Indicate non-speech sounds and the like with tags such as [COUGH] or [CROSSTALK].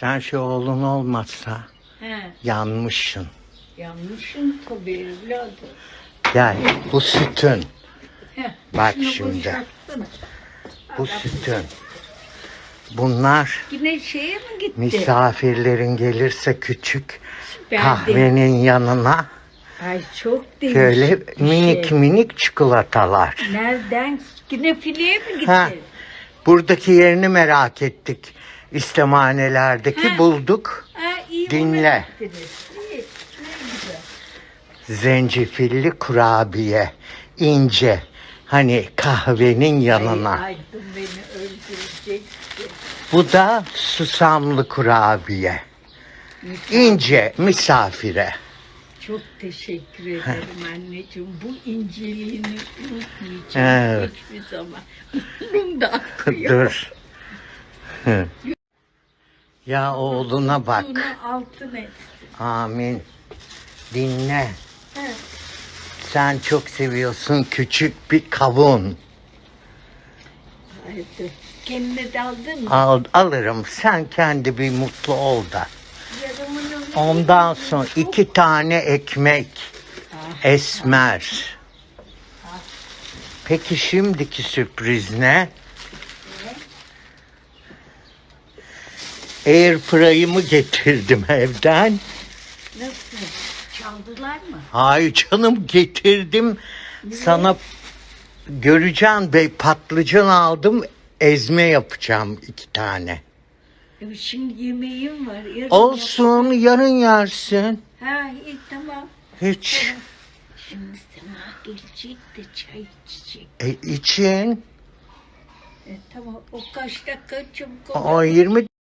Sen şu oğlun olmazsa He, yanmışsın. yanlışım tabii evladım. Gel bu sütün. Heh, Bak şunu şimdi. Bu sütün. Bunlar Yine şeye mi gitti? misafirlerin gelirse küçük Ben de- kahvenin yanına Ay çok değişik şöyle bir minik şey. minik çikolatalar. Nereden? Yine fileye mi gitti? Ha. Buradaki yerini merak ettik. İstemhanelerdeki Ha. bulduk. Ha, iyi Dinle. İyi. Zencefilli kurabiye. ince. Hani kahvenin yanına. Ay. Bu da susamlı kurabiye. İnce misafire. Çok teşekkür ederim anneciğim. Bu inceliğini unutmayacağım Evet. hiçbir zaman. [LAUGHS] Burnum da akıyor. Dur. Ya oğluna bak. Bunu altın et. Amin. Dinle. He. Sen çok seviyorsun küçük bir kavun. Haydi. Kendine de aldın mı? Al, alırım. Sen kendi bir mutlu ol da. Yarımını Ondan sonra iki tane ekmek. Ah, Esmer. Peki şimdiki sürpriz ne? Airfryer'ımı getirdim evden. Nasıl? Çaldılar mı? Hayır canım getirdim. Sana göreceğim bey patlıcan aldım. Ezme yapacağım iki tane. E, Şimdi yemeğim var. Yarın Olsun yarın yersin. Ha iyi tamam. Hiç. Şimdi Sema gelecek de çay içecek. E, için E, tamam o kaç dakika çabuk ol. o 20